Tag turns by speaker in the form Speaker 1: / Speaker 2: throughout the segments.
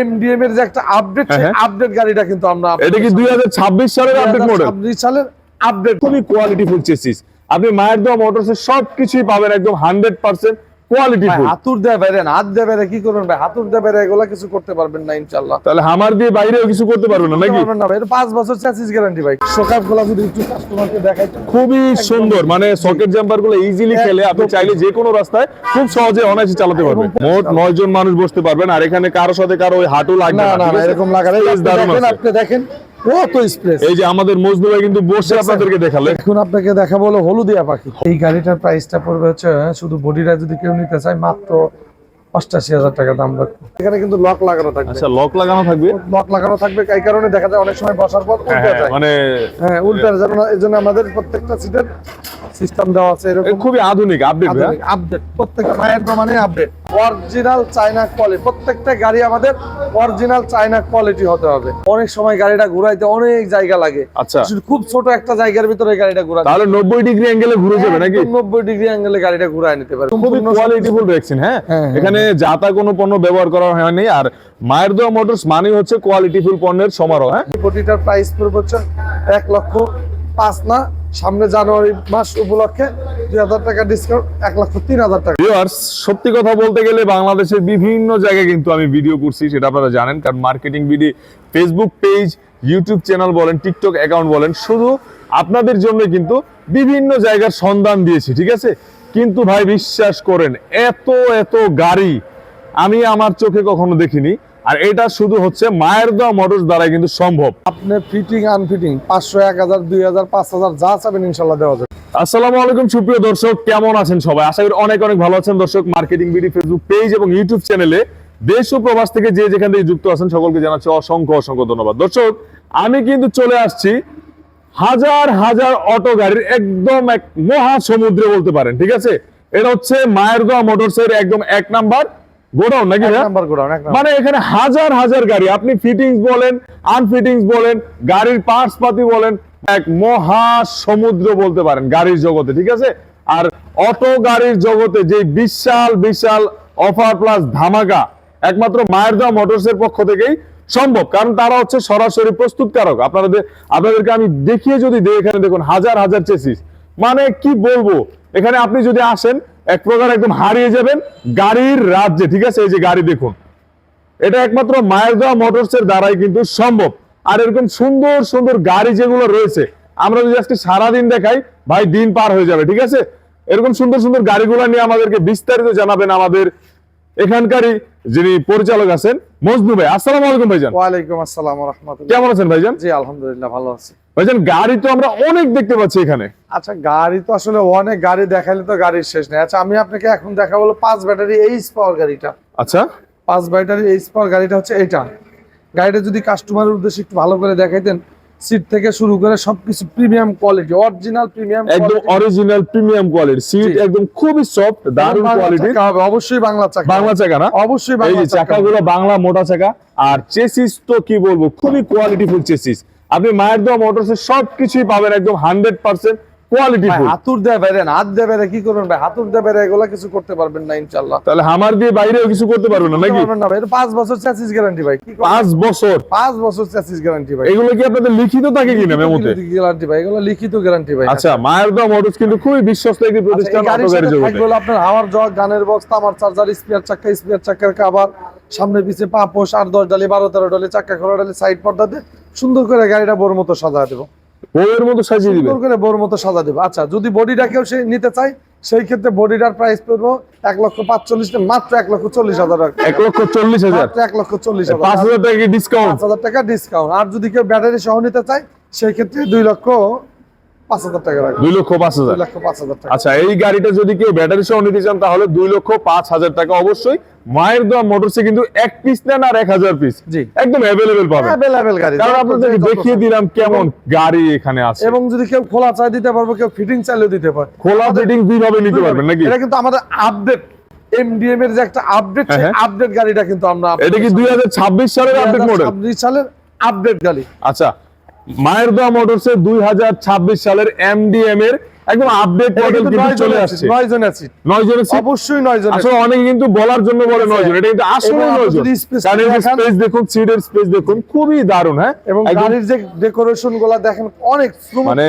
Speaker 1: MDM এর যে একটা আপডেট
Speaker 2: আপডেট হ্যাঁ,
Speaker 1: হ্যাঁ। গাড়িটা কিন্তু আমরা
Speaker 2: এটা কি 2026 সালের আপডেট মডেল
Speaker 1: 26 সালের আপডেট
Speaker 2: খুবই কোয়ালিটিফুল চেসিস আপনি মায়ের দোয়া মোটরসের সবকিছুই পাবেন একদম 100% কোয়ালিটি
Speaker 1: হাতুর দেয় বাইরে না হাত বাইরে কি করবেন ভাই? হাতুর বাইরে এগুলা কিছু করতে পারবেন না ইনশাআল্লাহ।
Speaker 2: তাহলে হামার দিয়ে বাইরেও কিছু করতে পারবেন না নাকি?
Speaker 1: পারবেন না ভাই বছর গ্যারান্টি ভাই। যদি একটু কাস্টমারকে দেখাই
Speaker 2: খুবই সুন্দর মানে সকেট জাম্পারগুলো ইজিলি খেলে আপনি চাইলে যে কোনো রাস্তায় খুব সহজে অনায়াসে চালাতে পারবেন। মোট জন মানুষ বসতে পারবেন আর এখানে কারও সাথে কারও ওই হাঁটু লাগবে
Speaker 1: না
Speaker 2: না
Speaker 1: এরকম লাগালে আপনি দেখেন। কত স্পেস
Speaker 2: এই যে আমাদের মজনু ভাই কিন্তু বসে আপনাদেরকে দেখালে।
Speaker 1: এখন আপনাকে দেখাবো হলো হলুদিয়া পাখি। এই গাড়িটার প্রাইসটা পড়বে হচ্ছে হ্যাঁ, শুধু বডিটা যদি কেউ নিতে চায় মাত্র অষ্টাশি হাজার টাকা দাম রাখব। এখানে কিন্তু লক লাগানো থাকবে।
Speaker 2: আচ্ছা লক লাগানো থাকবে?
Speaker 1: লক লাগানো থাকবে এই কারণে দেখা যায় অনেক সময় বসার পর
Speaker 2: হ্যাঁ,
Speaker 1: উল্টে যায়।
Speaker 2: মানে
Speaker 1: হ্যাঁ উল্টে জন্য আমাদের প্রত্যেকটা সিটের সিস্টেম দেওয়া আছে এরকম।
Speaker 2: খুবই আধুনিক আপডেট
Speaker 1: আপডেট প্রত্যেকটা মায়ের প্রমাণে আপডেট অরিজিনাল চায়না কোয়ালিটি প্রত্যেকটা গাড়ি আমাদের অরিজিনাল চায়না কোয়ালিটি হতে হবে। অনেক সময় গাড়িটা ঘুরাইতে অনেক জায়গা লাগে।
Speaker 2: আচ্ছা।
Speaker 1: খুব ছোট একটা জায়গার ভিতরে গাড়িটা ঘুরাতে
Speaker 2: তাহলে নব্বই ডিগ্রি অ্যাঙ্গেলে ঘুরে যাবে নাকি?
Speaker 1: নব্বই ডিগ্রি অ্যাঙ্গেলে গাড়িটা ঘুরায় নিতে পারে।
Speaker 2: খুবই কোয়ালিটিফুল হ্যাঁ?
Speaker 1: হ্যাঁ, হ্যাঁ।
Speaker 2: এখানে যাতা কোনো পণ্য ব্যবহার করা হয়নি। আর মায়ের দোয়া মোটরস মানে হচ্ছে কোয়ালিটিফুল পণ্যের সমারোহ হ্যাঁ?
Speaker 1: কোটিটার প্রাইস পড়বে হচ্ছে এক লক্ষ পাঁচ না সামনে জানুয়ারি মাস উপলক্ষে দুই হাজার টাকা ডিসকাউন্ট এক লক্ষ তিন হাজার টাকা।
Speaker 2: সত্যি কথা বলতে গেলে বাংলাদেশের বিভিন্ন জায়গায় কিন্তু আমি ভিডিও করছি, সেটা আপনারা জানেন। কারণ marketing video Facebook page YouTube channel বলেন টিকটক অ্যাকাউন্ট বলেন, শুধু আপনাদের জন্য কিন্তু বিভিন্ন জায়গার সন্ধান দিয়েছি, ঠিক আছে? কিন্তু ভাই, বিশ্বাস করেন, এত এত গাড়ি আমি আমার চোখে কখনো দেখিনি। আর এটা শুধু হচ্ছে মায়ের দেওয়া মোটরস দ্বারাই কিন্তু সম্ভব।
Speaker 1: আপনি ফিটিং আনফিটিং পাঁচশো এক হাজার দুই হাজার পাঁচ হাজার যা চাবেন ইনশাল্লাহ দেওয়া যাবে।
Speaker 2: আসসালামু আলাইকুম সুপ্রিয় দর্শক কেমন আছেন সবাই? আশা করি অনেক অনেক ভালো আছেন দর্শক মার্কেটিং বিডি ফেসবুক পেজ এবং ইউটিউব চ্যানেলে দেশ ও প্রবাস থেকে যে যেখান থেকে যুক্ত আছেন সকলকে জানাচ্ছি অসংখ্য অসংখ্য ধন্যবাদ। দর্শক আমি কিন্তু চলে আসছি হাজার হাজার অটো গাড়ির একদম এক মহা সমুদ্রে বলতে পারেন ঠিক আছে? এটা হচ্ছে মায়ের দোয়া মোটরস একদম এক নাম্বার। গোডাউন নাকি
Speaker 1: নাম্বার গোডাউন
Speaker 2: মানে এখানে হাজার হাজার গাড়ি আপনি ফিটিংস বলেন আনফিটিংস বলেন গাড়ির পার্টস পাতি বলেন এক মহা সমুদ্র বলতে পারেন গাড়ির জগতে ঠিক আছে? আর অটো গাড়ির জগতে যে বিশাল বিশাল অফার প্লাস ধামাকা একমাত্র মায়ের দেওয়া মোটরস এর পক্ষ থেকেই সম্ভব। কারণ তারা হচ্ছে সরাসরি প্রস্তুতকারক। আপনাদের আপনাদেরকে আমি দেখিয়ে যদি দিই এখানে দেখুন হাজার হাজার চেসিস মানে কি বলব? এখানে আপনি যদি আসেন এক প্রকার একদম হারিয়ে যাবেন গাড়ির রাজ্যে ঠিক আছে? এই যে গাড়ি দেখুন। এটা একমাত্র মায়ের দেওয়া মোটরস এর দ্বারাই কিন্তু সম্ভব। আর এরকম সুন্দর সুন্দর গাড়ি যেগুলো রয়েছে আমরা যদি আজকে সারাদিন দেখাই ভাই দিন পার হয়ে যাবে ঠিক আছে? এরকম সুন্দর সুন্দর গাড়িগুলো নিয়ে আমাদেরকে বিস্তারিত জানাবেন আমাদের এখানকারই যিনি পরিচালক আছেন মজনু ভাই। আসসালামু আলাইকুম ভাইজান।
Speaker 1: ওয়ালাইকুম আসসালাম রহমতুল্লাহ।
Speaker 2: কেমন আছেন ভাইজান?
Speaker 1: জি আলহামদুলিল্লাহ ভালো আছি।
Speaker 2: ভাইজান গাড়ি তো আমরা অনেক দেখতে পাচ্ছি এখানে।
Speaker 1: আচ্ছা গাড়ি তো আসলে অনেক গাড়ি দেখাইলে তো গাড়ির শেষ নেই। আচ্ছা আমি আপনাকে এখন দেখাবো পাঁচ ব্যাটারি এইচ পাওয়ার গাড়িটা।
Speaker 2: আচ্ছা।
Speaker 1: পাঁচ ব্যাটারি এইচ পাওয়ার গাড়িটা হচ্ছে এটা। গাড়িটা যদি কাস্টমারের উদ্দেশ্যে একটু ভালো করে দেখাইতেন সিট থেকে শুরু করে সবকিছু প্রিমিয়াম কোয়ালিটি অরিজিনাল প্রিমিয়াম
Speaker 2: একদম অরিজিনাল প্রিমিয়াম কোয়ালিটি সিট একদম খুবই সফট দারুণ কোয়ালিটি
Speaker 1: হবে অবশ্যই বাংলা চাকা।
Speaker 2: বাংলা চাকা না?
Speaker 1: অবশ্যই বাংলা চাকা।
Speaker 2: চাকাগুলো বাংলা মোটা চাকা। আর চেসিস তো কি বলব খুবই কোয়ালিটিফুল চেসিস আপনি মায়ের দেওয়া মোটরসের সবকিছুই পাবেন একম হান্ড্রেড পার্সেন্ট
Speaker 1: ভাই,
Speaker 2: কোয়ালিটিফুল
Speaker 1: হাতুর দেয় বাইরে হাত দেয় বাইরে কি করবেন ভাই? হাতুর দেয় বাইরে এগুলা কিছু করতে পারবেন না
Speaker 2: তাহলে হামার দিয়ে বাইরেও কিছু করতে পারবেন না নাকি?
Speaker 1: না ভাই বছর চ্যাসিস গ্যারান্টি ভাই
Speaker 2: পাঁচ বছর?
Speaker 1: পাঁচ বছর চ্যাসিস গ্যারান্টি ভাই।
Speaker 2: এগুলো কি আপনাদের লিখিত থাকে কিনা মেমোতে?
Speaker 1: গ্যারান্টি ভাই এগুলো লিখিত গ্যারান্টি ভাই।
Speaker 2: আচ্ছা মায়ের দেওয়া মোটরস কিন্তু খুবই বিশ্বস্ত একটি
Speaker 1: আচ্ছা,
Speaker 2: প্রতিষ্ঠান
Speaker 1: এই গাড়ির
Speaker 2: অটো গাড়ি জগতে।
Speaker 1: থাকবে আপনার হাওয়ার জগ গানের বক্স তামার চার্জার স্পিয়ার চাক্কা স্পিয়ার চাক্কার কাবার সামনে পিছে পাপোশ আট দশ ডালি বারো তেরো ডালি চাক্কা খোলা ডালি সাইড পর্দা দিয়ে সুন্দর করে গাড়িটা বড় মতো সাজা দেবো।
Speaker 2: বউয়ের মতো সাজিয়ে দিবে?
Speaker 1: সুন্দর করে বোর মতো সাজা দেবো। আচ্ছা যদি বডিটা কেউ সে নিতে চায় সেই ক্ষেত্রে বডিটার প্রাইস পড়ব এক লক্ষ পাঁচচল্লিশ মাত্র এক লক্ষ চল্লিশ হাজার টাকা।
Speaker 2: এক লক্ষ চল্লিশ হাজার?
Speaker 1: এক লক্ষ চল্লিশ হাজার।
Speaker 2: পাঁচ
Speaker 1: হাজার
Speaker 2: টাকা ডিসকাউন্ট
Speaker 1: পাঁচ হাজার টাকা ডিসকাউন্ট আর যদি কেউ ব্যাটারি সহ নিতে চায় সেই ক্ষেত্রে দুই লক্ষ পাঁচ হাজার টাকা রাখবে।
Speaker 2: দুই লক্ষ পাঁচ হাজার।
Speaker 1: দুই লক্ষ পাঁচ হাজার টাকা।
Speaker 2: আচ্ছা এই গাড়িটা যদি কেউ ব্যাটারি সহ নিতে চান তাহলে দুই লক্ষ পাঁচ হাজার টাকা অবশ্যই। মায়ের দেওয়া মোটরসে কিন্তু এক পিস নেন আর এক হাজার পিস একদম অ্যাভেলেবেল পাবেন।
Speaker 1: অ্যাভেলেবেল গাড়ি
Speaker 2: কারণ আপনাদেরকে দেখিয়ে দিলাম কেমন গাড়ি এখানে আছে।
Speaker 1: এবং যদি কেউ খোলা চাই দিতে পারব কেউ ফিটিং চাইলেও দিতে পারে।
Speaker 2: খোলা ফিটিং দুইভাবে নিতে পারবেন নাকি?
Speaker 1: এটা কিন্তু আমাদের আপডেট এমডিএম এর যে একটা আপডেট
Speaker 2: হ্যাঁ, হ্যাঁ।
Speaker 1: আপডেট গাড়িটা কিন্তু আমরা
Speaker 2: এটা কি দুই হাজার ছাব্বিশ সালের আপডেট মডেল
Speaker 1: 2026 সালের আপডেট গাড়ি।
Speaker 2: আচ্ছা মায়ের দোয়া মোটরসে দুই হাজার ছাব্বিশ সালের এমডিএম এর একদম আপডেট মডেল
Speaker 1: কিন্তু
Speaker 2: চলে আসছে।
Speaker 1: নয় জনের seat।
Speaker 2: নয় জনের seat?
Speaker 1: অবশ্যই নয় জনের
Speaker 2: আসলে অনেকে কিন্তু বলার জন্য বলে নয় জন এটা কিন্তু আসলে নয় জন কারণ স্পেস দেখুন সিটের স্পেস দেখুন খুবই দারুণ হ্যাঁ?
Speaker 1: এবং গাড়ির যে ডেকোরেশনগুলা দেখেন অনেক
Speaker 2: মানে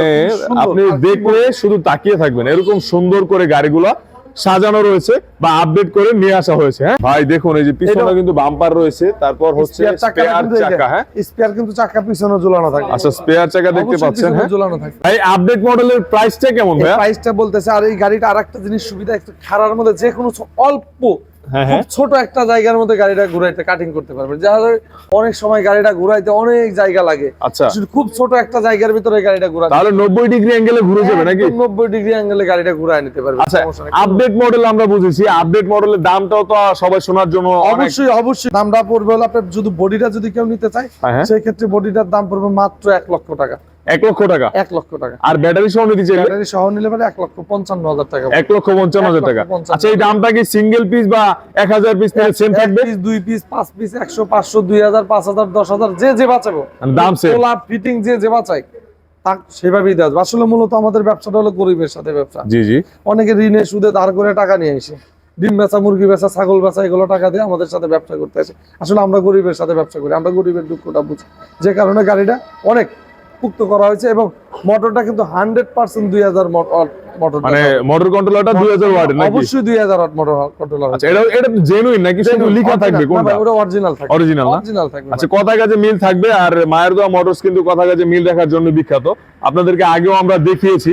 Speaker 2: আপনি দেখলে শুধু তাকিয়ে থাকবেন এরকম সুন্দর করে গাড়িগুলা সাজানো রয়েছে বা আপডেট করে নিয়ে আসা হয়েছে হ্যাঁ? ভাই দেখুন এই যে পিছনে কিন্তু বাম্পার রয়েছে তারপর হচ্ছে
Speaker 1: স্পেয়ার চাকা
Speaker 2: হ্যাঁ?
Speaker 1: স্পেয়ার কিন্তু চাকা পিছনে ঝোলানো থাকে।
Speaker 2: আচ্ছা স্পেয়ার চাকা দেখতে পাচ্ছেন হ্যাঁ?
Speaker 1: ঝুলানো থাকে।
Speaker 2: ভাই আপডেট মডেলের প্রাইসটা কেমন ভাই
Speaker 1: প্রাইসটা বলতেছে আর এই গাড়িটা আরেকটা জিনিস সুবিধা একটু খারার মধ্যে যে কোনো অল্প ছোট একটা জায়গার মধ্যে গাড়িটা ঘুরাইতে কাটিং করতে পারবে। যাহলে অনেক সময় গাড়িটা ঘুরাইতে অনেক জায়গা লাগে।
Speaker 2: আচ্ছা।
Speaker 1: খুব ছোট একটা জায়গার ভিতরে গাড়িটা ঘুরাতে
Speaker 2: তাহলে নব্বই ডিগ্রি অ্যাঙ্গেলে ঘুরে যাবে নাকি?
Speaker 1: নব্বই ডিগ্রি অ্যাঙ্গেলে গাড়িটা ঘুরায় নিতে পারবে
Speaker 2: আচ্ছা আপডেট মডেল আমরা বুঝেছি। আপডেট মডেলের দামটাও তো সবাই শোনার জন্য
Speaker 1: অবশ্যই অবশ্যই। দামটা পড়বে হলো আপনার যদি বডিটা যদি কেউ নিতে চায়
Speaker 2: হ্যাঁ, হ্যাঁ।
Speaker 1: সেই ক্ষেত্রে বডিটার দাম পড়বে মাত্র এক লক্ষ টাকা।
Speaker 2: এক লক্ষ টাকা।
Speaker 1: এক লক্ষ টাকা।
Speaker 2: আর ব্যাটারি সহ নিতে চাইলে
Speaker 1: ব্যাটারি সহ নিলে পরে এক লক্ষ পঞ্চান্ন হাজার টাকা
Speaker 2: এক লক্ষ পঞ্চান্ন হাজার টাকা। আচ্ছা এই দামটা কি সিঙ্গেল পিস বা এক হাজার পিস থেকে সেম থাকবে?
Speaker 1: দুই পিস পাঁচ পিস একশো পাঁচশো দুই হাজার পাঁচ হাজার দশ হাজার যে যে বাঁচাবো
Speaker 2: দাম same?
Speaker 1: ফিটিং যে যে বাঁচাই তা সেভাবেই দেওয়া আসলে মূলত আমাদের ব্যবসাটা হলো গরিবের সাথে ব্যবসা।
Speaker 2: জি জি।
Speaker 1: অনেকে ঋণে সুদে ধার করে টাকা নিয়ে এসে ডিম বেচা মুরগি বেচা ছাগল বেচা এগুলো টাকা দিয়ে আমাদের সাথে ব্যবসা করতে আসে। আসলে আমরা গরিবের সাথে ব্যবসা করি আমরা গরিবের দুঃখটা বুঝি। যে কারণে গাড়িটা অনেক পুক্ত করা হয়েছে এবং মোটরটা কিন্তু হান্ড্রেড পার্সেন্ট দুই হাজার মোটর
Speaker 2: মানে মোটর কন্ট্রোলারটা দুই হাজার নাকি?
Speaker 1: অবশ্যই দুই হাজার মোটর কন্ট্রোলার
Speaker 2: আচ্ছা এটা এটা জেনুইন নাকি? শুধু লেখা থাকবে কোনটা?
Speaker 1: ওটা অরিজিনাল থাকবে।
Speaker 2: অরিজিনাল না?
Speaker 1: অরিজিনাল থাকবে
Speaker 2: আচ্ছা কথা কাজে মিল থাকবে আর মায়ের দোয়া মোটরস কিন্তু কথা কাজে মিল দেখার জন্য বিখ্যাত। আপনাদেরকে আগেও আমরা দেখিয়েছি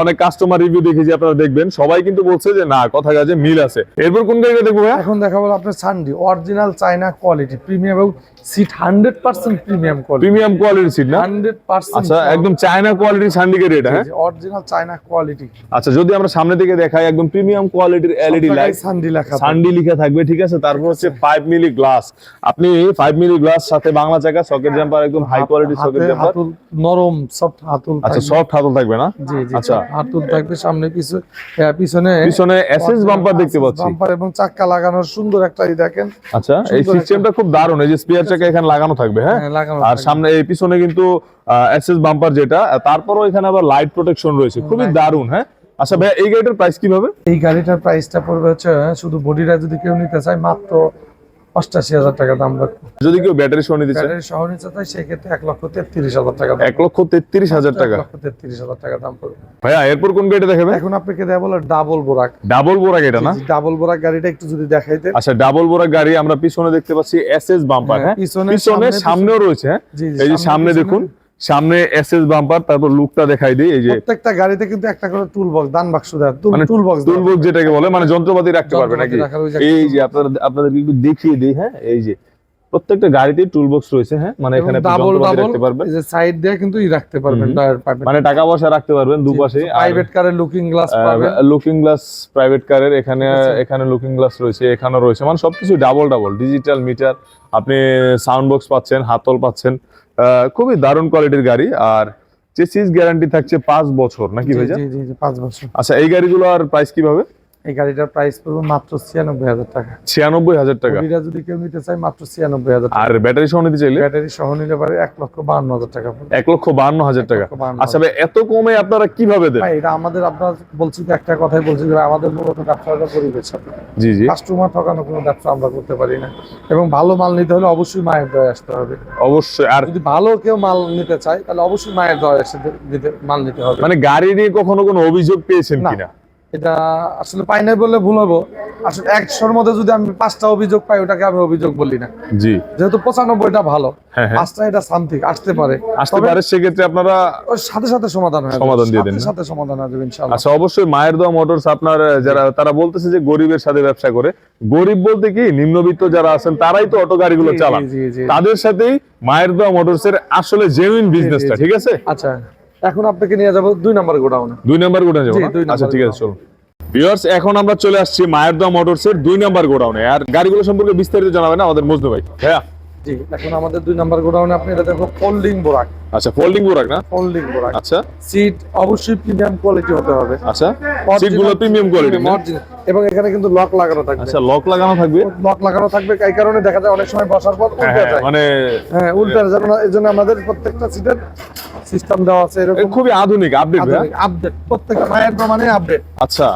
Speaker 2: অনেক কাস্টমার রিভিউ দেখেছি আপনারা দেখবেন। সবাই কিন্তু বলছে যে না কথা কাজে মিল আছে। এরপর কোন গাড়িটা দেখব
Speaker 1: এখন দেখা বলো আপনার সানডি অরিজিনাল চাইনা কোয়ালিটি প্রিমিয়াম এবং seat hundred percent premium quality
Speaker 2: premium কোয়ালিটির সিট না?
Speaker 1: হান্ড্রেড পার্সেন্ট
Speaker 2: আচ্ছা একদম চায়না কোয়ালিটির সান্ডিকেট এটা হ্যাঁ?
Speaker 1: অরিজিনাল চাইনা কোয়ালিটি
Speaker 2: আচ্ছা যদি আমরা সামনে থেকে দেখাই একদম প্রিমিয়াম কোয়ালিটির এলইডি লাইট
Speaker 1: সানডি লেখা
Speaker 2: সানডি লিখা থাকবে ঠিক আছে? তারপর হচ্ছে ফাইভ মিলি গ্লাস আপনি ফাইভ মিলি গ্লাস সাথে বাংলা চাকা সকেট জাম্পার একদম হাই কোয়ালিটি সকেট জাম্পার
Speaker 1: নরম সফট হাতুল
Speaker 2: আচ্ছা। সফট হাতল থাকবে না?
Speaker 1: জি।
Speaker 2: আচ্ছা।
Speaker 1: হাতুল থাকবে সামনে পিছু পিছনে
Speaker 2: পিছনে এসএস বাম্পার দেখতে পাচ্ছি।
Speaker 1: বাম্পার এবং চাক্কা লাগানোর সুন্দর একটা ই দেখেন।
Speaker 2: আচ্ছা এই সিস্টেমটা খুব দারুণ এই যে স্পেয়ার চাকা এখানে লাগানো থাকবে হ্যাঁ?
Speaker 1: হ্যাঁ,
Speaker 2: আর সামনে এই পিছনে কিন্তু এসএস বাম্পার যেটা তারপরও এখানে আবার লাইট প্রোটেকশন রয়েছে। খুবই দারুণ হ্যাঁ? আচ্ছা ভাই এই গাড়িটার প্রাইস কীভাবে?
Speaker 1: এই গাড়িটার প্রাইসটা পড়বে হচ্ছে হ্যাঁ, শুধু বডিটা যদি কেউ নিতে চায় মাত্র অষ্টাশি হাজার টাকা দাম রাখবে।
Speaker 2: যদি কেউ ব্যাটারি সহ নিতে চায়?
Speaker 1: ব্যাটারি সহ নিতে চায় সেক্ষেত্রে এক লক্ষ তেত্রিশ হাজার টাকা
Speaker 2: এক লক্ষ তেত্রিশ হাজার টাকা।
Speaker 1: লক্ষ তেত্রিশ হাজার টাকা দাম পড়বে।
Speaker 2: ভাইয়া এরপর কোন গাড়ি দেখাবে?
Speaker 1: এখন আপনাকে দেয়া বলো ডাবল বোরাক
Speaker 2: ডাবল বোরাক এটা না?
Speaker 1: ডাবল বোরাক গাড়িটা একটু যদি দেখাইতে
Speaker 2: আচ্ছা ডাবল বোরাক গাড়ি আমরা পিছনে দেখতে পাচ্ছি এস বাম্পার।
Speaker 1: হ্যাঁ, পিছনে,
Speaker 2: পিছনে
Speaker 1: সামনে,
Speaker 2: সামনেও রয়েছে এই যে
Speaker 1: সামনে
Speaker 2: দেখুন। সামনে এসএস বাম্পার তারপর লুকটা দেখাই দিই এই যে
Speaker 1: প্রত্যেকটা গাড়িতে কিন্তু একটা করে টুল বক্স দান বাক্স দেয়
Speaker 2: মানে
Speaker 1: টুল বক্স
Speaker 2: টুলবক্স যেটাকে বলে মানে যন্ত্রপাতি রাখতে পারবে নাকি? এই যে আপনারা আপনাদের একটু দেখিয়ে দিই হ্যাঁ এই যে প্রত্যেকটা গাড়িতেই টুলবক্স রয়েছে হ্যাঁ মানে এখানে
Speaker 1: ডাবল ডাবল
Speaker 2: রাখতে পারবেন।
Speaker 1: যে সাইড দিয়ে কিন্তু ই রাখতে পারবেন টায়ার পাবেন
Speaker 2: মানে টাকা পয়সা রাখতে পারবেন দুপাশে
Speaker 1: প্রাইভেট কারের লুকিং গ্লাস পাবেন।
Speaker 2: লুকিং গ্লাস প্রাইভেট কারের এখানে এখানে লুকিং গ্লাস রয়েছে এখানেও রয়েছে মানে সবকিছু ডাবল ডাবল ডিজিটাল মিটার আপনি সাউন্ড বক্স পাচ্ছেন হাতল পাচ্ছেন খুবই দারুণ কোয়ালিটির গাড়ি। আর চেসিস গ্যারান্টি থাকছে পাঁচ বছর নাকি
Speaker 1: ভাই
Speaker 2: ভাইজা
Speaker 1: জি জি জি পাঁচ বছর।
Speaker 2: আচ্ছা এই গাড়িগুলো আর প্রাইস কীভাবে?
Speaker 1: এই গাড়িটার প্রাইস পড়বে মাত্র ছিয়ানব্বই হাজার টাকা।
Speaker 2: ছিয়ানব্বই হাজার টাকা?
Speaker 1: বডিটা যদি কেউ নিতে চায় মাত্র ছিয়ানব্বই হাজার
Speaker 2: আর ব্যাটারি সহ নিতে চাইলে?
Speaker 1: ব্যাটারি সহ নিলে পারে এক লক্ষ বাহান্ন হাজার টাকা
Speaker 2: এক লক্ষ বান্ন হাজার টাকা।
Speaker 1: বাহান্ন
Speaker 2: আচ্ছা ভাই এত কমে আপনারা কীভাবে দেন?
Speaker 1: এটা আমাদের আপনার বলছি তো একটা কথাই বলছি যে আমাদের মূলত ব্যবসাটা পরিবেশ
Speaker 2: জি জি।
Speaker 1: কাস্টমার ঠকানো কোনো ব্যবসা আমরা করতে পারি না। এবং ভালো মাল নিতে হলে অবশ্যই মায়ের দয়ে আসতে হবে।
Speaker 2: অবশ্যই আর
Speaker 1: যদি ভালো কেউ মাল নিতে চায় তাহলে অবশ্যই মায়ের দয়ে এসে দিতে মাল নিতে হবে।
Speaker 2: মানে গাড়ি নিয়ে কখনো কোনো অভিযোগ পেয়েছেন
Speaker 1: না।
Speaker 2: কিনা?
Speaker 1: এটা আসলে পাই নাই বললে ভুল হব। আসলে একশোর মধ্যে যদি আমি পাঁচটা অভিযোগ পাই ওটাকে আমি অভিযোগ বলি না।
Speaker 2: জি।
Speaker 1: যেহেতু পঁচানব্বইটা ভালো
Speaker 2: হ্যাঁ হ্যাঁ।
Speaker 1: পাঁচটা এটা সামথিং আসতে পারে।
Speaker 2: আসতে পারে সেক্ষেত্রে আপনারা
Speaker 1: সাথে সাথে সমাধান হয়ে
Speaker 2: সমাধান দিয়ে দিন,
Speaker 1: সাথে সমাধান হয়ে যাবে ইনশাআল্লাহ।
Speaker 2: আচ্ছা অবশ্যই মায়ের দোয়া মোটরস আপনার যারা তারা বলতেছে যে গরিবের সাথে ব্যবসা করে। গরিব বলতে কি নিম্নবিত্ত যারা আছেন তারাই তো অটো গাড়িগুলো চালান। তাদের সাথেই মায়ের দোয়া মোটরস এর আসলে জেনুইন বিজনেসটা। ঠিক আছে?
Speaker 1: আচ্ছা। এখন আপনাকে নিয়ে যাব দুই নাম্বার গোডাউনে।
Speaker 2: দুই নাম্বার গোডাউনে যাব আচ্ছা ঠিক আছে চলো ভিউয়ার্স এখন আমরা চলে আসছি মায়ের দা মোটরস এর দুই নাম্বার গোডাউনে। আর গাড়িগুলো সম্পর্কে বিস্তারিত জানাবেন না আমাদের মজনু ভাই। হ্যাঁ
Speaker 1: জি এখন আমাদের দুই নাম্বার গোডাউনে আপনি এটা দেখো ফোল্ডিং বোরাক
Speaker 2: আচ্ছা ফোল্ডিং বোরাক না?
Speaker 1: ফোল্ডিং বোরাক
Speaker 2: আচ্ছা।
Speaker 1: সিট অবশ্যই প্রিমিয়াম কোয়ালিটি হতে হবে।
Speaker 2: আচ্ছা। সিটগুলো প্রিমিয়াম কোয়ালিটি
Speaker 1: এবং এখানে কিন্তু লক লাগানো থাকবে।
Speaker 2: আচ্ছা লক লাগানো থাকবে?
Speaker 1: লক লাগানো থাকবে এই কারণে দেখা যায় অনেক সময় বসার পর
Speaker 2: হ্যাঁ,
Speaker 1: উল্টে
Speaker 2: হ্যাঁ,
Speaker 1: যায়।
Speaker 2: মানে
Speaker 1: হ্যাঁ উল্টে যায়। এই জন্য আমাদের প্রত্যেকটা সিটের সিস্টেম দেওয়া আছে এরকম।
Speaker 2: খুবই আধুনিক আপডেট ভাইয়া
Speaker 1: আপডেট প্রত্যেকটা মায়ের তো মানে আপডেট
Speaker 2: আচ্ছা।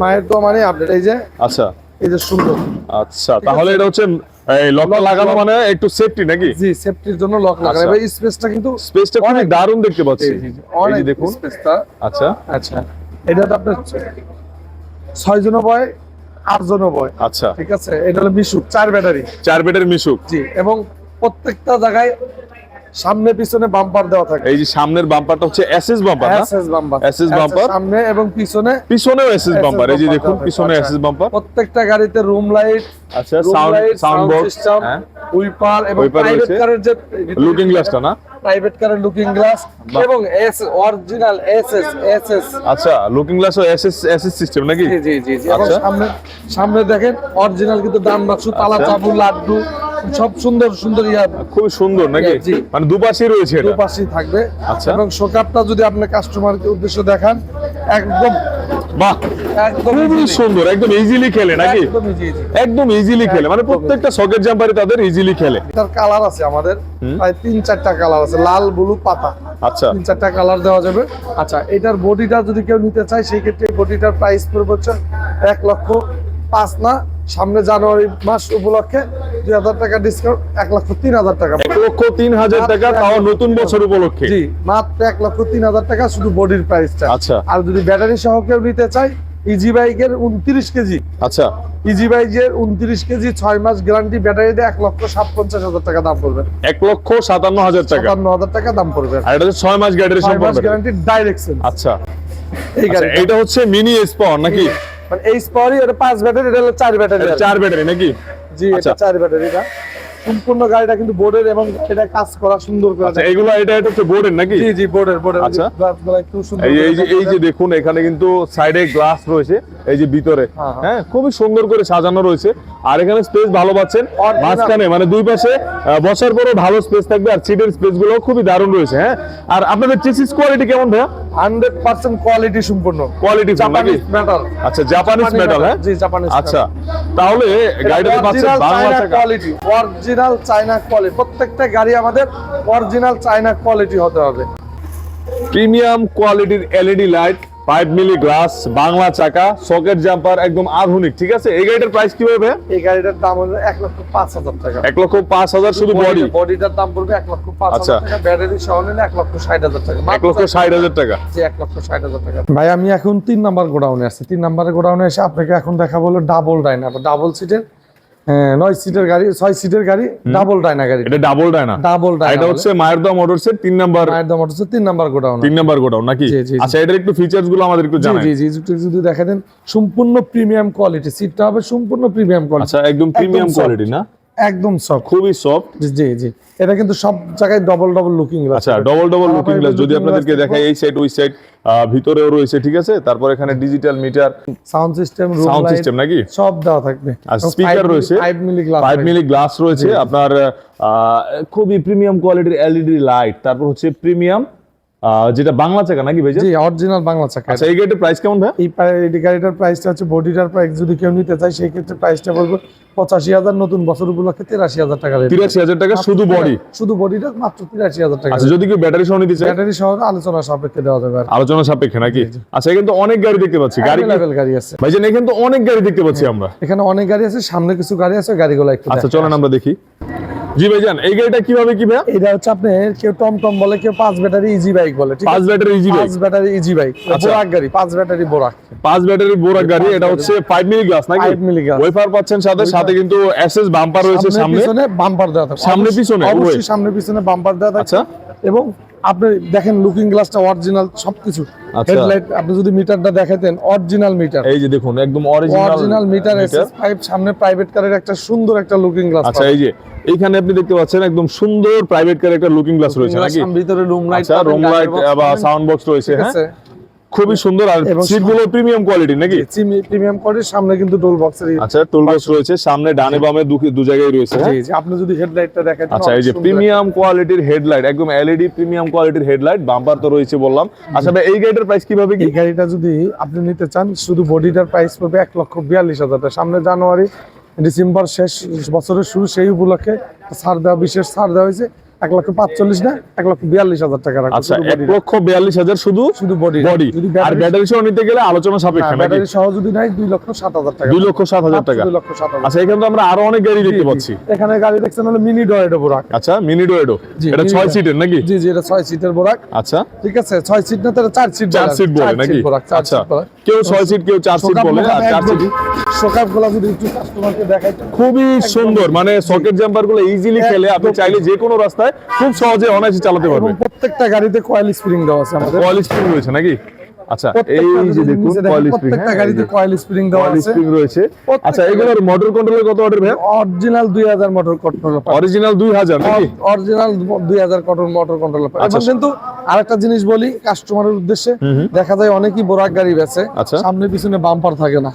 Speaker 1: মায়ের তো মানে আপডেট এই যে
Speaker 2: আচ্ছা।
Speaker 1: এই যে সুন্দর।
Speaker 2: আচ্ছা তাহলে এটা হচ্ছে এই লকটা লাগানো মানে একটু সেফটি নাকি?
Speaker 1: জি সেফটির জন্য লক লাগানো। এই স্পেসটা কিন্তু
Speaker 2: স্পেসটা খুবই। দারুণ দেখতে পাচ্ছি।
Speaker 1: অনেক
Speaker 2: দেখুন।
Speaker 1: স্পেসটা
Speaker 2: আচ্ছা।
Speaker 1: আচ্ছা। এটা তো আপনার ছয় জন বয় আট জন বয়।
Speaker 2: আচ্ছা।
Speaker 1: ঠিক আছে? এটা হলো মিশুক চার ব্যাটারি
Speaker 2: চার ব্যাটারি মিশুক।
Speaker 1: জি এবং প্রত্যেকটা জায়গায় সামনে পিছনে বাম্পার দেওয়া থাকে।
Speaker 2: এই যে সামনের বাম্পারটা হচ্ছে এসএস বাম্পার না?
Speaker 1: এসএস বাম্পার
Speaker 2: এসএস বাম্পার
Speaker 1: সামনে এবং পিছনে
Speaker 2: পিছনেও এসএস বাম্পার এই যে দেখুন পিছনে। এসএস বাম্পার
Speaker 1: প্রত্যেকটা গাড়িতে রুম লাইট
Speaker 2: আচ্ছা sound sound box
Speaker 1: system wiper এবং প্রাইভেট কারের যে
Speaker 2: লুকিং গ্লাসটা না?
Speaker 1: প্রাইভেট কারের লুকিং গ্লাস এবং এস অরিজিনাল এসএস এসএস
Speaker 2: আচ্ছা লুকিং গ্লাসও এসএস এসএস সিস্টেম নাকি?
Speaker 1: জি জি জি
Speaker 2: আচ্ছা।
Speaker 1: সামনে সামনে দেখেন অরিজিনাল কিন্তু দান বাক্স তালা
Speaker 2: আচ্ছা।
Speaker 1: চাবু লাড্ডু সব সুন্দর সুন্দর ইয়া।
Speaker 2: খুবই সুন্দর নাকি। মানে দুপাশেই রয়েছে এটা?
Speaker 1: দুপাশেই থাকবে।
Speaker 2: আচ্ছা।
Speaker 1: এবং শোকাপটা যদি আপনি কাস্টমারকে উদ্দেশ্য দেখান একদম
Speaker 2: বাহ। খুবই সুন্দর একদম ইজিলি খেলে নাকি? একদম ইজিলি খেলে। মানে প্রত্যেকটা সকেট জাম্পারই তাদের ইজিলি খেলে।
Speaker 1: এটার কালার আছে আমাদের। প্রায় তিন চারটা কালার আছে লাল ব্লু পাতা।
Speaker 2: আচ্ছা।
Speaker 1: তিন চারটা কালার দেওয়া যাবে। আচ্ছা এটার বডিটা যদি কেউ নিতে চায় সেই ক্ষেত্রে বডিটার প্রাইস পড়বে হচ্ছে এক লক্ষ পাঁচ না সামনে জানুয়ারি মাস উপলক্ষে দুই হাজার টাকা ডিসকাউন্ট এক লক্ষ তিন হাজার টাকা।
Speaker 2: এক লক্ষ তিন হাজার টাকা তাও নতুন বছর উপলক্ষে।
Speaker 1: জি মাত্র এক লক্ষ তিন হাজার টাকা শুধু বডির প্রাইসটা
Speaker 2: আচ্ছা।
Speaker 1: আর যদি ব্যাটারি সহ কেউ নিতে চায় ইজি বাইকের উনত্রিশ কেজি।
Speaker 2: আচ্ছা।
Speaker 1: ইজি বাইকের উনত্রিশ কেজি ছয় মাস গ্যারান্টি ব্যাটারি দিয়ে এক লক্ষ সাত পঞ্চাশ হাজার টাকা দাম পড়বে।
Speaker 2: এক লক্ষ সাতান্ন হাজার টাকা।
Speaker 1: সাতান্ন হাজার টাকা দাম পড়বে।
Speaker 2: আর এটা ছয় মাস গ্যারেন্টি
Speaker 1: ছয় মাস গ্যারান্টি ডাইরেক্ট
Speaker 2: আচ্ছা।
Speaker 1: এই
Speaker 2: আচ্ছা,
Speaker 1: গাড়ি
Speaker 2: এটা হচ্ছে মিনি স্পর নাকি?
Speaker 1: মানে এই স্পারি এটা পাঁচ ব্যাটারি এটা হলো চার ব্যাটারি
Speaker 2: চার ব্যাটারি নাকি?
Speaker 1: জি
Speaker 2: আচ্ছা।
Speaker 1: এটা চার ব্যাটারিটা সম্পূর্ণ গাড়িটা কিন্তু বোর্ডের এবং এটা কাজ করা সুন্দর করে
Speaker 2: আচ্ছা এগুলো এটা এটা হচ্ছে বোর্ডের নাকি?
Speaker 1: জি জি বোর্ডের বোর্ডের
Speaker 2: আচ্ছা।
Speaker 1: গ্লাসগুলো একটু সুন্দর
Speaker 2: এই যে এই যে দেখুন এখানে কিন্তু সাইডে গ্লাস রয়েছে এই যে ভিতরে।
Speaker 1: হ্যাঁ, হ্যাঁ।
Speaker 2: হ্যাঁ খুবই সুন্দর করে সাজানো রয়েছে। আর এখানে স্পেস ভালো পাচ্ছেন। মাঝখানে মানে দুই পাশে বসার পরও ভালো স্পেস থাকবে আর সিটের স্পেসগুলো খুবই দারুণ রয়েছে হ্যাঁ। আর আপনাদের চেসিস কোয়ালিটি কেমন ভাইয়া?
Speaker 1: হান্ড্রেড পার্সেন্ট কোয়ালিটি সম্পূর্ণ।
Speaker 2: কোয়ালিটি
Speaker 1: জাপানিজ মেটাল
Speaker 2: আচ্ছা জাপানিজ মেটাল হ্যাঁ?
Speaker 1: জি জাপানিজ
Speaker 2: আচ্ছা তাহলে গাড়িটা পাচ্ছেন Bangla
Speaker 1: quality original China quality প্রত্যেকটা গাড়ি আমাদের অরিজিনাল চায়না কোয়ালিটি হতে হবে।
Speaker 2: প্রিমিয়াম কোয়ালিটির LED light five milli glass Bangla চাকা সকেট জাম্পার একদম আধুনিক ঠিক আছে? এই গাড়িটার প্রাইস কি হবে
Speaker 1: এই গাড়িটার দাম হলো এক লক্ষ পাঁচ হাজার টাকা।
Speaker 2: এক লক্ষ পাঁচ হাজার শুধু বডি
Speaker 1: বডিটার দাম পড়বে এক লক্ষ পাঁচ
Speaker 2: আচ্ছা।
Speaker 1: হাজার টাকা ব্যাটারি সহ নিলে এক লক্ষ ষাট হাজার টাকা।
Speaker 2: এক লক্ষ ষাট হাজার টাকা।
Speaker 1: জি এক লক্ষ ষাট হাজার টাকা। ভাই আমি এখন তিন নাম্বার গোডাউনে আছি। তিন নাম্বার গোডাউনে এসে আপনাকে এখন দেখা বলো ডাবল ডাইনা ডাবল সিটের নয় সিটের গাড়ি ছয় সিটের গাড়ি ডাবল ডাইনা গাড়ি
Speaker 2: এটা ডাবল ডায়না?
Speaker 1: ডাবল
Speaker 2: আর এটা হচ্ছে মায়ের দম মোটরসের তিন নাম্বার
Speaker 1: মায়ের দাম হচ্ছে তিন নাম্বার গোডাউন
Speaker 2: তিন নাম্বার গোডাউন নাকি। আচ্ছা এটার একটু ফিচার্সগুলো আমাদের একটু জানাই।
Speaker 1: জি জি যদি যদি দেখা দেন সম্পূর্ণ প্রিমিয়াম কোয়ালিটি সিটটা হবে সম্পূর্ণ প্রিমিয়াম কোয়ালিটি
Speaker 2: আচ্ছা একদম প্রিমিয়াম কোয়ালিটি না?
Speaker 1: একদম সফট
Speaker 2: খুবই সফট
Speaker 1: জি জি। এটা কিন্তু সব জায়গায় ডবল ডবল লুকিং গ্লাস
Speaker 2: আচ্ছা ডবল ডবল লুকিং গ্লাস যদি আপনাদেরকে দেখাই এই সাইড ওই সাইড ভিতরেও রয়েছে ঠিক আছে? তারপর এখানে digital meter
Speaker 1: sound system room
Speaker 2: sound system নাকি?
Speaker 1: সব দেওয়া থাকবে।
Speaker 2: আর speaker রয়েছে।
Speaker 1: 5 milli glass
Speaker 2: five milli glass রয়েছে। আপনার আহ, খুবই প্রিমিয়াম কোয়ালিটির এলইডি লাইট তারপর হচ্ছে প্রিমিয়াম যেটা বাংলা চাকা নাকি ভাই
Speaker 1: জি অরিজিনাল বাংলা চাকা।
Speaker 2: আচ্ছা এই গাড়িটার প্রাইস কেমন ভাই
Speaker 1: এই এই গাড়িটার প্রাইসটা হচ্ছে বডিটার প্রাইস যদি কেউ নিতে চায় সেই ক্ষেত্রে প্রাইসটা বলব পঁচাশি হাজার নতুন বছর উপলক্ষে তিরাশি হাজার টাকা।
Speaker 2: তিরাশি হাজার টাকা শুধু বডি
Speaker 1: শুধু বডিটা মাত্র তিরাশি হাজার টাকা
Speaker 2: আচ্ছা যদি কেউ ব্যাটারি সহ নিতে চায়?
Speaker 1: ব্যাটারি সহ আলোচনা সাপেক্ষে দেওয়া যাবে
Speaker 2: আলোচনা সাপেক্ষে নাকি? আচ্ছা এখানে তো অনেক গাড়ি দেখতে পাচ্ছি। গাড়ি
Speaker 1: লেভেল গাড়ি আছে।
Speaker 2: ভাইজান এখানে তো অনেক গাড়ি দেখতে পাচ্ছি আমরা।
Speaker 1: এখানে অনেক গাড়ি আছে সামনে কিছু গাড়ি আছে গাড়িগুলো একটু
Speaker 2: আচ্ছা। চলেন আমরা দেখি। জি ভাইজান এই গাড়িটা কীভাবে কি ভাই
Speaker 1: এটা হচ্ছে আপনি কেউ টমটম বলে কেউ পাঁচ ব্যাটারি ইজি বাইক বলে ঠিক
Speaker 2: পাঁচ ব্যাটারি ইজি বাইক
Speaker 1: পাঁচ ব্যাটারি ইজি বাইক
Speaker 2: আচ্ছা।
Speaker 1: বোরাক গাড়ি পাঁচ ব্যাটারি বোরাক।
Speaker 2: পাঁচ ব্যাটারি বোরাক গাড়ি এটা হচ্ছে ফাইভ মিলি গ্লাস নাকি?
Speaker 1: 5 মিলি গ্লাস
Speaker 2: ওয়েফার পাচ্ছেন সাথে সাথে কিন্তু এসএস বাম্পার রয়েছে
Speaker 1: সামনে পিছনে বাম্পার দেওয়া থাকে।
Speaker 2: সামনে পিছনে,
Speaker 1: অবশ্যই সামনে পিছনে বাম্পার দেওয়া থাকে।
Speaker 2: আচ্ছা।
Speaker 1: এবং আপনি দেখেন লুকিং গ্লাসটা অরিজিনাল সবকিছু।
Speaker 2: আচ্ছা।
Speaker 1: হেডলাইট আপনি যদি মিটারটা দেখাতেন অরিজিনাল মিটার
Speaker 2: এই যে দেখুন একদম original
Speaker 1: original meter SS pipe সামনে প্রাইভেট কারের একটা সুন্দর একটা লুকিং গ্লাস
Speaker 2: আচ্ছা এই যে এইখানে আপনি দেখতে পাচ্ছেন একদম সুন্দর প্রাইভেট কারের একটা লুকিং গ্লাস রয়েছে নাকি?
Speaker 1: ভিতরে রুম লাইট
Speaker 2: আচ্ছা রুম লাইট বা সাউন্ড বক্স রয়েছে হ্যাঁ? খুবই সুন্দর আর
Speaker 1: এবং
Speaker 2: সিটগুলো প্রিমিয়াম কোয়ালিটি নাকি?
Speaker 1: প্রিমিয়াম করে সামনে কিন্তু ডোল বক্সের
Speaker 2: আচ্ছা টুল বক্স রয়েছে সামনে ডানে বামে দু- জায়গায় রয়েছে হ্যাঁ?
Speaker 1: জি জি আপনি যদি হেডলাইটটা দেখেন
Speaker 2: আচ্ছা এই যে প্রিমিয়াম কোয়ালিটির হেডলাইট একদম এলইডি প্রিমিয়াম কোয়ালিটির হেডলাইট বাম্পার তো রয়েছে বললাম। আচ্ছা ভাই এই গাড়িটার প্রাইস কীভাবে কি?
Speaker 1: গাড়িটা যদি আপনি নিতে চান শুধু বডিটার প্রাইস পড়বে এক লক্ষ বিয়াল্লিশ হাজার টাকা। সামনে জানুয়ারি ডিসেম্বর শেষ বছরের শুরু সেই উপলক্ষে ছাড় দেওয়া বিশেষ ছাড় দেওয়া হয়েছে। এক লক্ষ পাঁচচল্লিশ না এক লক্ষ বিয়াল্লিশ হাজার টাকা
Speaker 2: আচ্ছা এক লক্ষ বিয়াল্লিশ হাজার শুধু
Speaker 1: শুধু বডি
Speaker 2: বডি আর
Speaker 1: ব্যাটারি
Speaker 2: সহ নিতে গেলে আলোচনা সাপেক্ষে
Speaker 1: ব্যাটারি সহ যদি নাই দুই লক্ষ সাত হাজার টাকা।
Speaker 2: দুই লক্ষ সাত হাজার টাকা।
Speaker 1: লক্ষ সাত হাজার।
Speaker 2: আচ্ছা এখানে তো আমরা আরও অনেক গাড়ি দেখতে পাচ্ছি।
Speaker 1: এখানে গাড়ি দেখছেন হলো মিনি ডয়েডো বোরাক
Speaker 2: আচ্ছা মিনি ডোয়েডো এটা ছয় সিটের নাকি?
Speaker 1: জি জি এটা ছয় সিটের বোরাক
Speaker 2: আচ্ছা।
Speaker 1: ঠিক আছে ছয় সিট না তাহলে চার সিট
Speaker 2: চার সিট বলে নাকি? আচ্ছা। কেউ ছয় সিট কেউ চার সিট বলে আর চার সিট
Speaker 1: শোকাপগুলা যদি একটু কাস্টমারকে দেখাই
Speaker 2: খুবই সুন্দর মানে সকেট জাম্পারগুলো ইজিলি খেলে আপনি চাইলে যে কোনো রাস্তায় খুব সহজে অনায়াসে চালাতে
Speaker 1: এবং
Speaker 2: পারবেন
Speaker 1: প্রত্যেকটা গাড়িতে কয়েল স্প্রিং দেওয়া আছে আমাদের।
Speaker 2: কয়েল স্প্রিং রয়েছে নাকি? আচ্ছা এই যে দেখুন কয়েল স্প্রিং
Speaker 1: প্রত্যেকটা গাড়িতে কয়েল স্প্রিং দেওয়া আছে।
Speaker 2: স্প্রিং রয়েছে। আচ্ছা এগুলোর মোটর কন্ট্রোলের কত অর্ডার ভাই
Speaker 1: অরিজিনাল দুই হাজার মোটর কন্ট্রোল
Speaker 2: অরিজিনাল দুই হাজার নাকি?
Speaker 1: অরিজিনাল দুই হাজার কটন মোটর কন্ট্রোল
Speaker 2: আচ্ছা।
Speaker 1: কিন্তু আরেকটা জিনিস বলি কাস্টমারের উদ্দেশ্যে দেখা যায় অনেকই বোরাক গাড়ি বেচে।
Speaker 2: আচ্ছা।
Speaker 1: সামনে পিছনে বাম্পার থাকে না।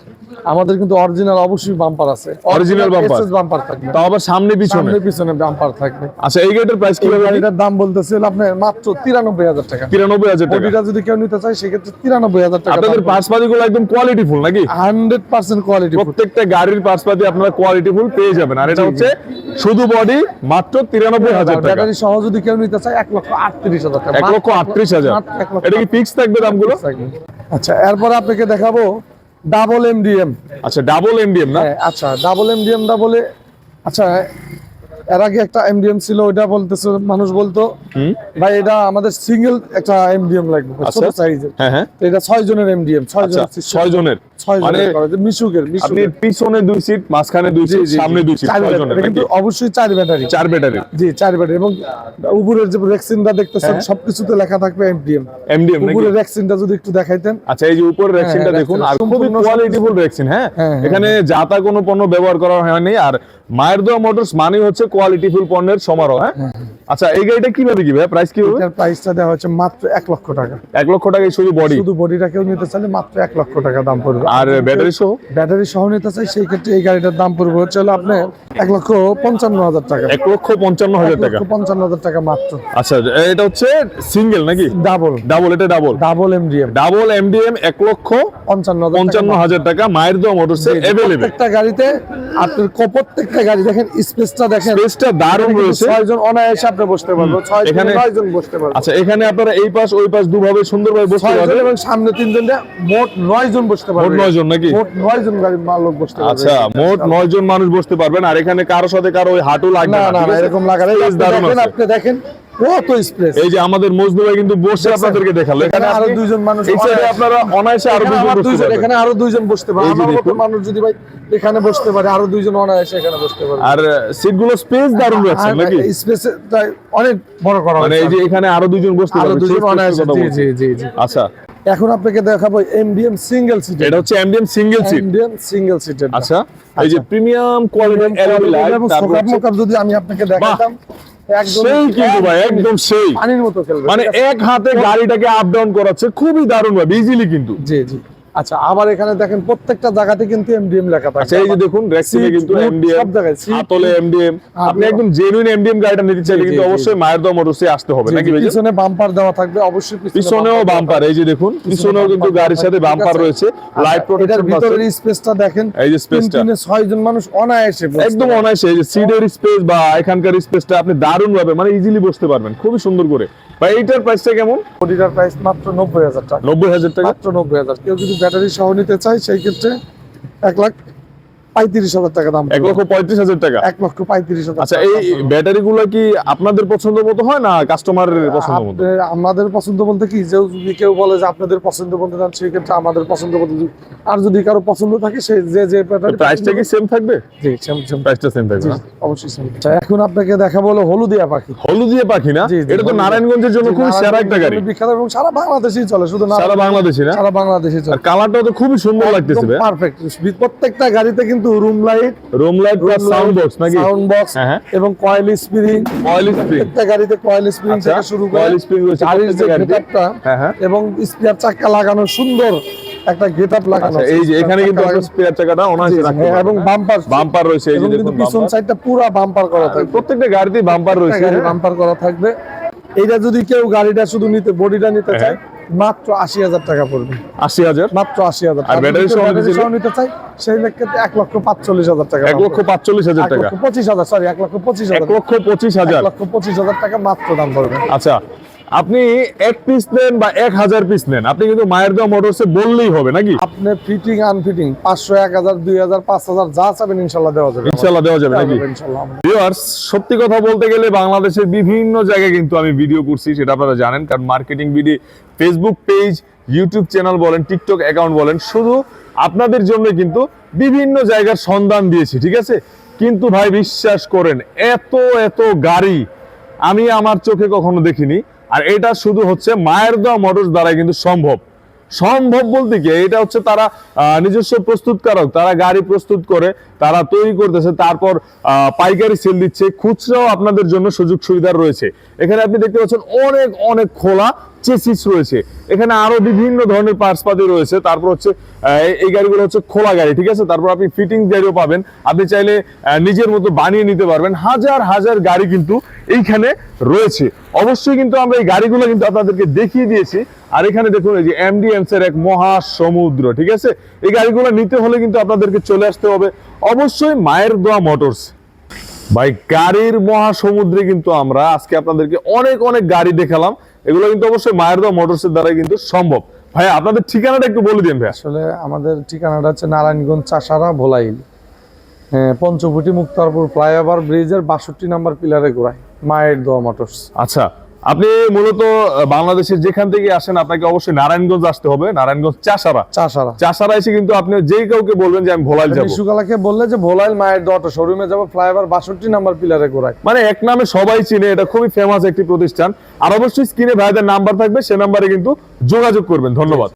Speaker 1: আমাদের কিন্তু অরিজিনাল অবশ্যই বাম্পার আছে।
Speaker 2: Original bumper?
Speaker 1: বাম্পার থাকবে।
Speaker 2: তাও আবার সামনে পিছনে?
Speaker 1: সামনে পিছনে বাম্পার থাকবে।
Speaker 2: আচ্ছা এই গাড়িটার প্রাইস
Speaker 1: এই
Speaker 2: কীভাবে
Speaker 1: গাড়িটার দাম বলতেছে হলো আপনার মাত্র তিরানব্বই হাজার টাকা।
Speaker 2: তিরানব্বই হাজার টাকা।
Speaker 1: বডিটা যদি কেউ নিতে চায় সেক্ষেত্রে তিরানব্বই হাজার টাকা
Speaker 2: আপনাদের পার্সপাতি গুলো একদম কোয়ালিটি ফুল নাকি?
Speaker 1: হান্ড্রেড পার্সেন্ট কোয়ালিটি
Speaker 2: প্রত্যেকটা গাড়ির পার্সপাতি আপনারা কোয়ালিটি ফুল পেয়ে যাবেন। আর এটা। হচ্ছে শুধু বডি মাত্র তিরানব্বই হাজার টাকা।
Speaker 1: ব্যাটারি সহ যদি কেউ নিতে চায় এক লক্ষ আটত্রিশ হাজার টাকা।
Speaker 2: এক লক্ষ আটত্রিশ হাজার।
Speaker 1: মাত্র এক লক্ষ
Speaker 2: এটা কি ফিক্স থাকবে দামগুলো?
Speaker 1: আচ্ছা এরপর আপনাকে দেখাবো ডাবল এমডিএম
Speaker 2: আচ্ছা ডাবল এমডিএম না?
Speaker 1: আচ্ছা ডাবল এমডিএম টা বলে আচ্ছা এর আগে একটা এমডিএম ছিল ওইটা বলতেছে মানুষ বলতো ভাই এটা আমাদের সিঙ্গেল একটা এমডিএম লাগবে ছোট
Speaker 2: আচ্ছা।
Speaker 1: সাইজের
Speaker 2: হ্যাঁ হ্যাঁ।
Speaker 1: এটা ছয় জনের এমডিএম ছয়
Speaker 2: আচ্ছা
Speaker 1: জনের
Speaker 2: ছয় জনের।
Speaker 1: ছয় জনের করা যায়। মিশুকের
Speaker 2: আপনি
Speaker 1: মিশুকের
Speaker 2: পিছনে দুই সিট মাঝখানে দুই সিট সামনে দুই সিট
Speaker 1: চার
Speaker 2: ছয়
Speaker 1: ব্যাটারি।
Speaker 2: জনের
Speaker 1: এটা কিন্তু অবশ্যই চার ব্যাটারি
Speaker 2: চার ব্যাটারি
Speaker 1: জি চার ব্যাটারি এবং উপরের যে রেক্সিনটা দেখতেছেন
Speaker 2: হ্যাঁ।
Speaker 1: সবকিছুতে লেখা থাকবে এমডিএম
Speaker 2: এমডিএম
Speaker 1: উপরের রেক্সিনটা যদি একটু দেখাইতেন।
Speaker 2: আচ্ছা এই যে উপরের রেক্সিনটা
Speaker 1: হ্যাঁ,
Speaker 2: দেখুন আর খুবই কোয়ালিটিফুল রেক্সিন হ্যাঁ?
Speaker 1: হ্যাঁ, হ্যাঁ,
Speaker 2: এখানে যাতা কোনো পণ্য ব্যবহার করা হয়নি আর মায়ের দোয়া মোটরস মানে হচ্ছে কোয়ালিটিফুল পণ্যের সমারোহ হ্যাঁ? আচ্ছা এই গাড়িটা কীভাবে কি ভাই প্রাইস কি হবে?
Speaker 1: এটার প্রাইসটা দেওয়া হচ্ছে মাত্র এক লক্ষ টাকা।
Speaker 2: এক লক্ষ টাকায় শুধু বডি
Speaker 1: শুধু বডিটা কেউ নিতে চাইলে মাত্র এক লক্ষ টাকা দাম পড়বে।
Speaker 2: আর ব্যাটারি সহ?
Speaker 1: ব্যাটারি সহ নিতে চাই সেই ক্ষেত্রে এই গাড়িটার দাম পড়বে হচ্ছে হলো আপনি এক লক্ষ পঞ্চান্ন হাজার টাকা।
Speaker 2: এক লক্ষ পঞ্চান্ন হাজার টাকা।
Speaker 1: পঞ্চান্ন হাজার টাকা মাত্র।
Speaker 2: আচ্ছা এটা হচ্ছে সিঙ্গেল নাকি?
Speaker 1: ডাবল
Speaker 2: ডাবল এটা double
Speaker 1: double MDM
Speaker 2: double MDM এক লক্ষ
Speaker 1: পঞ্চান্ন
Speaker 2: পঞ্চান্ন হাজার টাকা মায়ের দোয়া মোটরস অ্যাভেলেবেল
Speaker 1: প্রত্যেকটা গাড়িতে আপনার প্রত্যেকটা গাড়ি দেখেন স্পেসটা দেখেন।
Speaker 2: স্পেসটা দারুণ রয়েছে।
Speaker 1: ছয়জন অনায়াসে আপনি বসতে পারবেন ছয়
Speaker 2: এখানে
Speaker 1: ছয়জন বসতে পারবেন
Speaker 2: আচ্ছা এখানে আপনারা এই পাশ ওই পাশ দুভাবে সুন্দরভাবে বসতে পারবেন।
Speaker 1: এবং সামনে তিনজন মোট নয় জন বসতে
Speaker 2: পারবেন। জন নাকি?
Speaker 1: মোট জন গাড়ি লোক বসতে পারবে।
Speaker 2: আচ্ছা মোট জন মানুষ বসতে পারবেন আর এখানে কারও সাথে কারও ওই হাঁটু লাগবে
Speaker 1: না
Speaker 2: না
Speaker 1: এরকম আপনি দেখেন কত স্পেস
Speaker 2: এই যে আমাদের মজনু ভাই কিন্তু বসে আপনাদেরকে দেখাল।
Speaker 1: এখানে
Speaker 2: আরও
Speaker 1: দুইজন মানুষ
Speaker 2: আপনারা আরও
Speaker 1: দুইজন
Speaker 2: বসতে
Speaker 1: এখানে আরও দুইজন বসতে মানুষ যদি ভাই এখানে বসতে পারে আরও দুইজন এখানে বসতে
Speaker 2: আর সিটগুলো স্পেস দারুণ হ্যাঁ, রাখছে হ্যাঁ, নাকি?
Speaker 1: স্পেস অনেক বড় করা
Speaker 2: মানে এই যে এখানে আরও দুইজন বসতে
Speaker 1: পারে
Speaker 2: দুইজন
Speaker 1: জি জি জি।
Speaker 2: আচ্ছা
Speaker 1: এখন আপনাকে দেখাবো এমডিএম সিঙ্গেল সিট
Speaker 2: এটা হচ্ছে MDM single seat
Speaker 1: MDM single seat
Speaker 2: আচ্ছা এই যে প্রিমিয়াম কোয়ালিটির অ্যালয় লাইট তারপর
Speaker 1: যদি আমি আপনাকে দেখাতাম
Speaker 2: সেই কিন্তু ভাই একদম সেই।
Speaker 1: পানির মতো খেলবে।
Speaker 2: মানে এক হাতে গাড়িটাকে আপ ডাউন করাচ্ছে খুবই দারুণ ভাবে ইজিলি কিন্তু।
Speaker 1: জি জি। আচ্ছা আবার এখানে দেখেন প্রত্যেকটা জায়গাতে কিন্তু এমডিএম লেখা থাকে।
Speaker 2: আচ্ছা এই যে দেখুন রেক্সিনে কিন্তু এমডিএম
Speaker 1: সব জায়গায়
Speaker 2: হাতলে এমডিএম আপনি একদম জেনুইন এমডিএম গাড়িটা নিতে চাইলে কিন্তু অবশ্যই মায়ের দম মোটরসে আসতে হবে নাকি
Speaker 1: পিছনে বাম্পার দেওয়া থাকবে অবশ্যই
Speaker 2: পিছনেও বাম্পার এই যে দেখুন পিছনেও কিন্তু গাড়ির সাথে বাম্পার রয়েছে
Speaker 1: আচ্ছা,
Speaker 2: লাইট
Speaker 1: এটার
Speaker 2: প্রোটেকশন
Speaker 1: ভিতরের স্পেসটা দেখেন
Speaker 2: এই যে স্পেসটা
Speaker 1: তিনে ছয় জন মানুষ অনায়াসে
Speaker 2: একদম। অনায়াসে এই যে সিটের স্পেস বা এখানকার স্পেসটা আপনি দারুণ ভাবে মানে ইজিলি বসতে পারবেন খুবই সুন্দর করে। ভাই এইটার প্রাইসটা কেমন?
Speaker 1: বডিটার প্রাইস মাত্র নব্বই হাজার টাকা।
Speaker 2: নব্বই হাজার টাকা?
Speaker 1: মাত্র নব্বই হাজার। কেউ যদি ব্যাটারি সহ নিতে চায় সেই ক্ষেত্রে এক লাখ পঁয়ত্রিশ হাজার টাকা দাম
Speaker 2: এক লক্ষ পঁয়ত্রিশ হাজার টাকা।
Speaker 1: এক লক্ষ পঁয়ত্রিশ হাজার
Speaker 2: আচ্ছা এই ব্যাটারি গুলো কি আপনাদের পছন্দ মতো হয় না কাস্টমারের পছন্দ মতো?
Speaker 1: আমাদের পছন্দ বলতে কি যে যদি কেউ বলে যে আপনাদের পছন্দ ক্ষেত্রে আমাদের পছন্দ বলতে আর যদি কারও পছন্দ থাকে সে যে যে ব্যাটারি
Speaker 2: প্রাইসটা কি সেম থাকবে?
Speaker 1: জি সেম সেম
Speaker 2: প্রাইসটা সেম থাকবে
Speaker 1: অবশ্যই same। আচ্ছা, এখন আপনাকে দেখাবো হলো হলুদিয়া পাখি।
Speaker 2: হলুদিয়া পাখি না? এটা তো নারায়ণগঞ্জের জন্য খুব সেরা একটা গাড়ি।
Speaker 1: বিখ্যাত এবং সারা বাংলাদেশেই চলে শুধু
Speaker 2: সারা বাংলাদেশি না?
Speaker 1: সারা বাংলাদেশে চলে।
Speaker 2: কালারটাও তো খুবই সুন্দর লাগতেছে
Speaker 1: পারফেক্ট প্রত্যেকটা গাড়িতে কিন্তু room light
Speaker 2: room light plus sound box নাকি?
Speaker 1: সাউন্ড বক্স
Speaker 2: হ্যাঁ, হ্যাঁ।
Speaker 1: এবং কয়েল স্প্রিং
Speaker 2: অয়েল স্প্রিং
Speaker 1: প্রত্যেকটা গাড়িতে কয়েল স্প্রিং
Speaker 2: আচ্ছা
Speaker 1: থেকে শুরু করে
Speaker 2: কয়েল স্প্রিং রয়েছে
Speaker 1: গাড়ির যে
Speaker 2: প্রত্যেকটা গাড়িতে হ্যাঁ হ্যাঁ।
Speaker 1: এবং স্পিয়ার চাকা লাগানো সুন্দর একটা গেটআপ লাগানো
Speaker 2: আচ্ছা
Speaker 1: আছে।
Speaker 2: এই যে এখানে কিন্তু আপনার স্পেয়ার চাকাটা অনায়াসে রাখতে
Speaker 1: হ্যাঁ, এবং বাম্পার
Speaker 2: বাম্পার রয়েছে এই যে
Speaker 1: কিন্তু
Speaker 2: দেখুন
Speaker 1: পিছন
Speaker 2: বাম্পার
Speaker 1: সাইডটা পুরো বাম্পার করা থাকবে।
Speaker 2: প্রত্যেকটা গাড়িতেই বাম্পার রয়েছে
Speaker 1: বাম্পার করা থাকবে। এইটা যদি কেউ গাড়িটা শুধু নিতে বডিটা নিতে
Speaker 2: হ্যাঁ।
Speaker 1: চায় মাত্র আশি হাজার টাকা পড়বে।
Speaker 2: আশি হাজার?
Speaker 1: মাত্র আশি হাজার।
Speaker 2: আর ব্যাটারি সহ নিতে
Speaker 1: চাই সেই ক্ষেত্রে এক লক্ষ পাঁচচল্লিশ হাজার টাকা
Speaker 2: এক লক্ষ পাঁচচল্লিশ হাজার টাকা?
Speaker 1: পঁচিশ হাজার সরি এক লক্ষ পঁচিশ হাজার।
Speaker 2: লক্ষ পঁচিশ
Speaker 1: এক
Speaker 2: হাজার
Speaker 1: লক্ষ পঁচিশ হাজার টাকা মাত্র দাম পড়বে।
Speaker 2: আচ্ছা আপনি এক পিস নেন বা এক হাজার পিস নেন আপনি কিন্তু মায়ের দেওয়া মোটরসে বললেই হবে নাকি?
Speaker 1: আপনি ফিটিং আনফিটিং পাঁচশো এক হাজার দুই হাজার পাঁচ হাজার যা চাবেন ইনশাল্লাহ দেওয়া যাবে।
Speaker 2: ইনশাল্লাহ দেওয়া যাবে নাকি? ভিউয়ার্স সত্যি কথা বলতে গেলে বাংলাদেশের বিভিন্ন জায়গায় কিন্তু আমি ভিডিও করছি সেটা আপনারা জানেন কারণ marketing video Facebook page YouTube channel বলেন টিকটক অ্যাকাউন্ট বলেন শুধু আপনাদের জন্য কিন্তু বিভিন্ন জায়গার সন্ধান দিয়েছি ঠিক আছে? কিন্তু ভাই বিশ্বাস করেন এত এত গাড়ি আমি আমার চোখে কখনো দেখিনি। আর এটা শুধু হচ্ছে মায়ের দেওয়া মোটরস দ্বারাই কিন্তু সম্ভব। সম্ভব বলতে কি? এটা হচ্ছে তারা নিজস্ব প্রস্তুতকারক, তারা গাড়ি প্রস্তুত করে, তারা তৈরি করতেছে, তারপর পাইকারি সেল দিচ্ছে, খুচরাও আপনাদের জন্য সুযোগ সুবিধা রয়েছে। এখানে আপনি দেখতে পাচ্ছেন অনেক অনেক খোলা চেসিস রয়েছে। এখানে আরও বিভিন্ন ধরনের পার্সপাতি রয়েছে। তারপর হচ্ছে এই গাড়িগুলো হচ্ছে খোলা গাড়ি, ঠিক আছে? তারপর আপনি ফিটিং গাড়িও পাবেন। আপনি চাইলে নিজের মতো বানিয়ে নিতে পারবেন। হাজার হাজার গাড়ি কিন্তু এইখানে রয়েছে। অবশ্যই কিন্তু আমরা এই গাড়িগুলো কিন্তু আপনাদেরকে দেখিয়ে দিয়েছি। আর এখানে দেখুন, এই যে এমডিএমস এর এক মহা সমুদ্র ঠিক আছে? এই গাড়িগুলো নিতে হলে কিন্তু আপনাদেরকে চলে আসতে হবে। অবশ্যই মায়ের দোয়া মোটরস। ভাই, গাড়ির মহাসমুদ্রে কিন্তু আমরা আজকে আপনাদেরকে অনেক অনেক গাড়ি দেখালাম। এগুলো কিন্তু অবশ্যই মায়ের দা মোটরসের দ্বারা কিন্তু সম্ভব। ভাই আপনাদের ঠিকানাটা একটু বলে দিন ভাই
Speaker 1: আসলে আমাদের ঠিকানাটা হচ্ছে নারায়ণগঞ্জ চাষারা ভোলাইল হ্যাঁ, পঞ্চবটি মুক্তারপুর ফ্লাইওভার ব্রিজের বাষট্টি নাম্বার পিলারে গোড়ায় মায়ের দোয়া মোটরস
Speaker 2: আচ্ছা আপনি মূলত বাংলাদেশের যেখান থেকে আসেন আপনাকে অবশ্যই নারায়ণগঞ্জ আসতে হবে। নারায়ণগঞ্জ চাষারা।
Speaker 1: চাষারা।
Speaker 2: চাষারা এসে কিন্তু আপনি যে কাউকে বলবেন যে আমি ভোলাইল যাব।
Speaker 1: শুকালাকে বললে যে ভোলাইল মায়ের দোয়া শোরুমে যাব ফ্লাইওভার বাষট্টি নাম্বার পিলারে ঘোরায়।
Speaker 2: মানে এক নামে সবাই চিনে এটা খুবই ফেমাস একটি প্রতিষ্ঠান। আর অবশ্যই স্ক্রিনে ভাইদের নাম্বার থাকবে সে নাম্বারে কিন্তু যোগাযোগ করবেন। ধন্যবাদ।